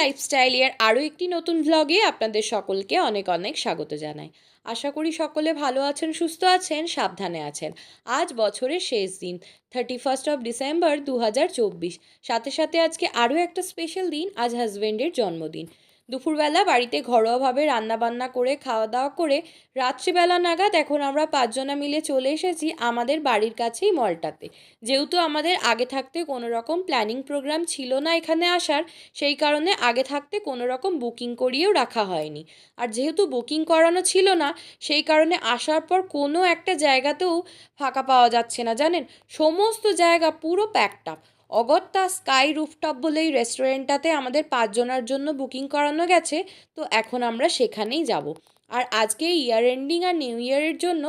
Lifestyle এর আরও একটি নতুন ভ্লগে আপনাদের সকলকে অনেক অনেক স্বাগত জানাই। আশা করি সকলে ভালো আছেন, সুস্থ আছেন, সাবধানে আছেন। আজ বছরের শেষ দিন থার্টি ফার্স্ট অফ ডিসেম্বর দু হাজার চব্বিশ। সাথে সাথে আজকে আরও একটা স্পেশাল দিন, আজ হাজব্যান্ডের জন্মদিন। দুপুরবেলা বাড়িতে ঘরোয়াভাবে রান্নাবান্না করে খাওয়া দাওয়া করে রাত্রিবেলা নাগাদ এখন আমরা পাঁচজনা মিলে চলে এসেছি আমাদের বাড়ির কাছেই মলটাতে। যেহেতু আমাদের আগে থাকতে কোনো রকম প্ল্যানিং প্রোগ্রাম ছিল না এখানে আসার, সেই কারণে আগে থাকতে কোনো রকম বুকিং করিয়েও রাখা হয়নি। আর যেহেতু বুকিং করানো ছিল না, সেই কারণে আসার পর কোনো একটা জায়গাতেও ফাঁকা পাওয়া যাচ্ছে না, জানেন? সমস্ত জায়গা পুরো প্যাকড আপ অগত্যা স্কাই রুফটপ বলে এই রেস্টুরেন্টটাতে আমাদের পাঁচজনের জন্য বুকিং করানো গেছে, তো এখন আমরা সেখানেই যাব। আর আজকে ইয়ার এন্ডিং আর নিউ ইয়ারের জন্য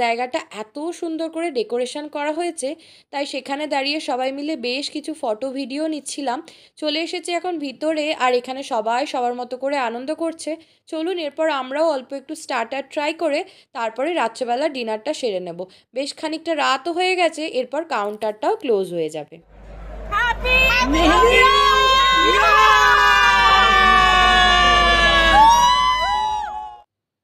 জায়গাটা এত সুন্দর করে ডেকোরেশন করা হয়েছে, তাই সেখানে দাঁড়িয়ে সবাই মিলে বেশ কিছু ফটো, ভিডিও নিচ্ছিলাম। চলে এসেছি এখন ভিতরে আর এখানে সবাই সবার মতো করে আনন্দ করছে। চলুন এরপর আমরাও অল্প একটু স্টার্টার ট্রাই করে তারপরে রাত্রেবেলা ডিনারটা সেরে নেব। বেশ খানিকটা রাতও হয়ে গেছে, এরপর কাউন্টারটাও ক্লোজ হয়ে যাবে।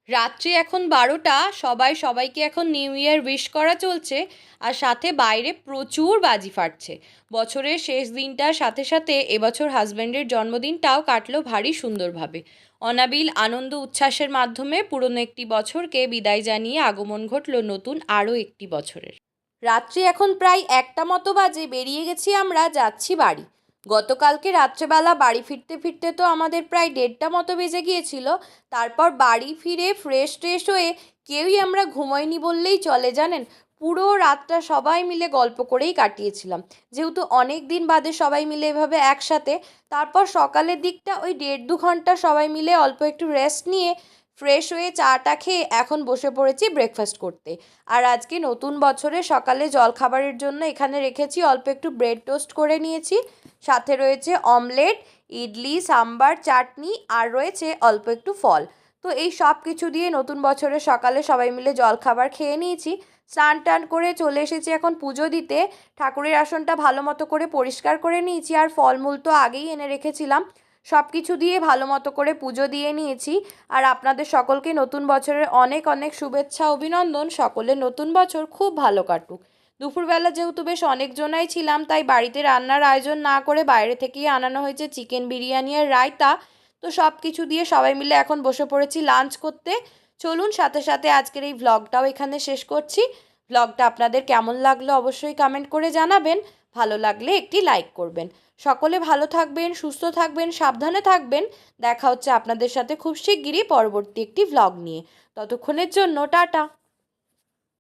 রাত্রি এখন বারোটা, সবাই সবাইকে এখন নিউ ইয়ার উইশ করা চলছে আর সাথে বাইরে প্রচুর বাজি ফাটছে। বছরের শেষ দিনটার সাথে সাথে এবছর হাজব্যান্ডের জন্মদিনটাও কাটলো ভারী সুন্দরভাবে। অনাবিল আনন্দ উচ্ছ্বাসের মাধ্যমে পুরনো একটি বছরকে বিদায় জানিয়ে আগমন ঘটল নতুন আরও একটি বছরের। রাত্রি এখন প্রায় একটা মতো বাজে, বেরিয়ে গেছি আমরা, যাচ্ছি বাড়ি। গতকালকে রাত্রেবেলা বাড়ি ফিরতে ফিরতে তো আমাদের প্রায় দেড়টা মতো বেজে গিয়েছিল। তারপর বাড়ি ফিরে ফ্রেশ ট্রেশ হয়ে কেউই আমরা ঘুমোইনি বললেই চলে, জানেন? পুরো রাতটা সবাই মিলে গল্প করেই কাটিয়েছিলাম। যেহেতু অনেক দিন বাদে সবাই মিলে এভাবে একসাথে, তারপর সকালের দিকটা ওই দেড় দু ঘণ্টা সবাই মিলে অল্প একটু রেস্ট নিয়ে ফ্রেশ হয়ে চাটা খেয়ে এখন বসে পড়েছি ব্রেকফাস্ট করতে। আর আজকে নতুন বছরে সকালে জলখাবারের জন্য এখানে রেখেছি অল্প একটু ব্রেড টোস্ট করে নিয়েছি। সাথে রয়েছে অমলেট ইডলি, সাম্বার, চাটনি আর রয়েছে অল্প একটু ফল। তো এই সব কিছু দিয়ে নতুন বছরের সকালে সবাই মিলে জলখাবার খেয়ে নিয়েছি। স্নান টান করে চলে এসেছি এখন পুজো দিতে। ঠাকুরের আসনটা ভালো মতো করে পরিষ্কার করে নিয়েছি আর ফলমূল তো আগেই এনে রেখেছিলাম। সব কিছু দিয়ে ভালো মতো করে পুজো দিয়ে নিয়েছি। আর আপনাদের সকলকে নতুন বছরের অনেক অনেক শুভেচ্ছা, অভিনন্দন। সকলের নতুন বছর খুব ভালো কাটুক। দুপুরবেলা যেহেতু বেশ অনেকজনাই ছিলাম, তাই বাড়িতে রান্নার আয়োজন না করে বাইরে থেকেই আনানো হয়েছে চিকেন বিরিয়ানি আর রায়তা। তো সব কিছু দিয়ে সবাই মিলে এখন বসে পড়েছি লাঞ্চ করতে। চলুন, সাথে সাথে আজকের এই ভ্লগটাও এখানে শেষ করছি। ভ্লগটা আপনাদের কেমন লাগল অবশ্যই কমেন্ট করে জানাবেন। ভালো লাগলে একটি লাইক করবেন। সকলে ভালো থাকবেন, সুস্থ থাকবেন, সাবধানে থাকবেন। দেখা হচ্ছে আপনাদের সাথে খুব শিগগিরই পরবর্তী একটি ভ্লগ নিয়ে। ততক্ষণের জন্য টাটা!